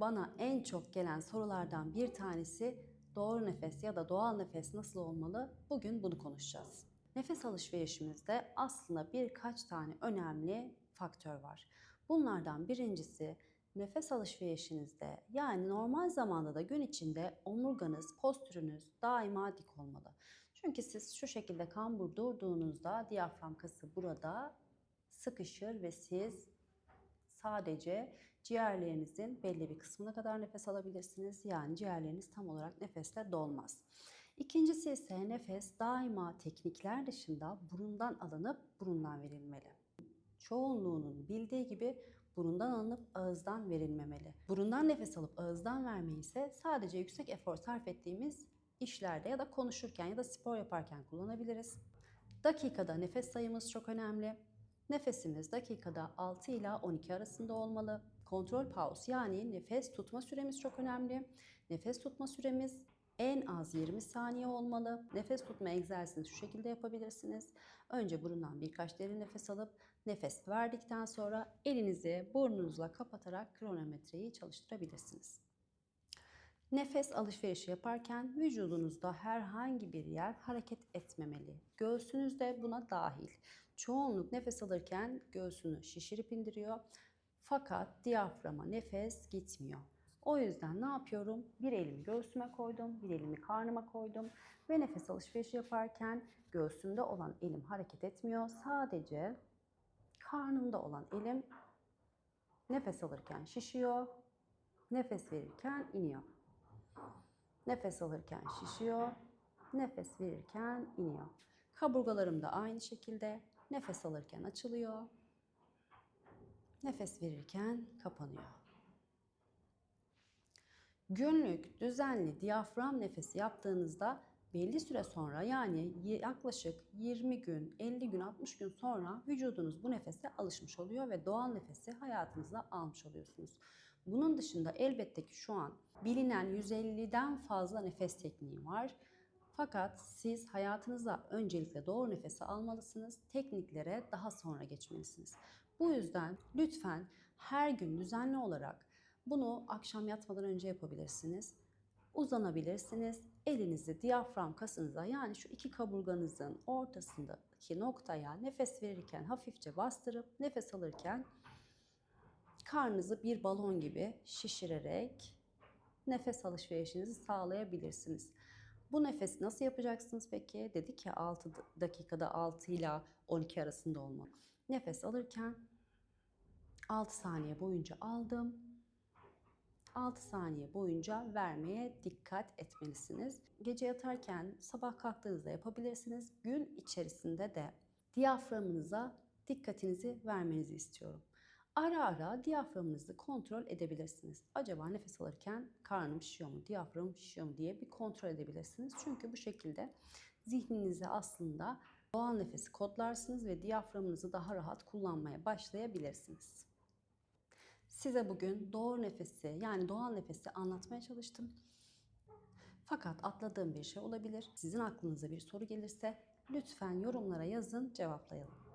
Bana en çok gelen sorulardan bir tanesi doğru nefes ya da doğal nefes nasıl olmalı? Bugün bunu konuşacağız. Nefes alışverişimizde aslında birkaç tane önemli faktör var. Bunlardan birincisi nefes alışverişinizde yani normal zamanda da gün içinde omurganız, postürünüz daima dik olmalı. Çünkü siz şu şekilde kambur durduğunuzda diyafram kası burada sıkışır ve siz sadece ciğerlerinizin belli bir kısmına kadar nefes alabilirsiniz. Yani ciğerleriniz tam olarak nefesle dolmaz. İkincisi ise nefes daima teknikler dışında burundan alınıp burundan verilmeli. Çoğunluğunun bildiği gibi burundan alınıp ağızdan verilmemeli. Burundan nefes alıp ağızdan vermeyi ise sadece yüksek efor sarf ettiğimiz işlerde ya da konuşurken ya da spor yaparken kullanabiliriz. Dakikada nefes sayımız çok önemli. Nefesimiz dakikada 6 ila 12 arasında olmalı. Kontrol pause yani nefes tutma süremiz çok önemli. Nefes tutma süremiz en az 20 saniye olmalı. Nefes tutma egzersizini şu şekilde yapabilirsiniz. Önce burundan birkaç derin nefes alıp nefes verdikten sonra elinizi burnunuzla kapatarak kronometreyi çalıştırabilirsiniz. Nefes alışverişi yaparken vücudunuzda herhangi bir yer hareket etmemeli. Göğsünüz de buna dahil. Çoğunluk nefes alırken göğsünü şişirip indiriyor. Fakat diyaframa nefes gitmiyor. O yüzden ne yapıyorum? Bir elimi göğsüme koydum, bir elimi karnıma koydum ve nefes alışverişi yaparken göğsümde olan elim hareket etmiyor. Sadece karnımda olan elim nefes alırken şişiyor, nefes verirken iniyor. Nefes alırken şişiyor, nefes verirken iniyor. Kaburgalarım da aynı şekilde nefes alırken açılıyor, nefes verirken kapanıyor. Günlük düzenli diyafram nefesi yaptığınızda belli süre sonra yani yaklaşık 20 gün, 50 gün, 60 gün sonra vücudunuz bu nefese alışmış oluyor ve doğal nefesi hayatınıza almış oluyorsunuz. Bunun dışında elbette ki şu an bilinen 150'den fazla nefes tekniği var. Fakat siz hayatınıza öncelikle doğru nefesi almalısınız. Tekniklere daha sonra geçmelisiniz. Bu yüzden lütfen her gün düzenli olarak bunu akşam yatmadan önce yapabilirsiniz. Uzanabilirsiniz. Elinizi diyafram kasınıza yani şu iki kaburganızın ortasındaki noktaya nefes verirken hafifçe bastırıp nefes alırken karnınızı bir balon gibi şişirerek nefes alışverişinizi sağlayabilirsiniz. Bu nefesi nasıl yapacaksınız peki? Dedik ya 6 dakikada 6 ile 12 arasında olmalı. Nefes alırken 6 saniye boyunca aldım. 6 saniye boyunca vermeye dikkat etmelisiniz. Gece yatarken sabah kalktığınızda yapabilirsiniz. Gün içerisinde de diyaframınıza dikkatinizi vermenizi istiyorum. Ara ara diyaframınızı kontrol edebilirsiniz. Acaba nefes alırken karnım şişiyor mu, diyaframım şişiyor mu diye bir kontrol edebilirsiniz. Çünkü bu şekilde zihninize aslında doğal nefesi kodlarsınız ve diyaframınızı daha rahat kullanmaya başlayabilirsiniz. Size bugün doğru nefesi yani doğal nefesi anlatmaya çalıştım. Fakat atladığım bir şey olabilir. Sizin aklınıza bir soru gelirse lütfen yorumlara yazın cevaplayalım.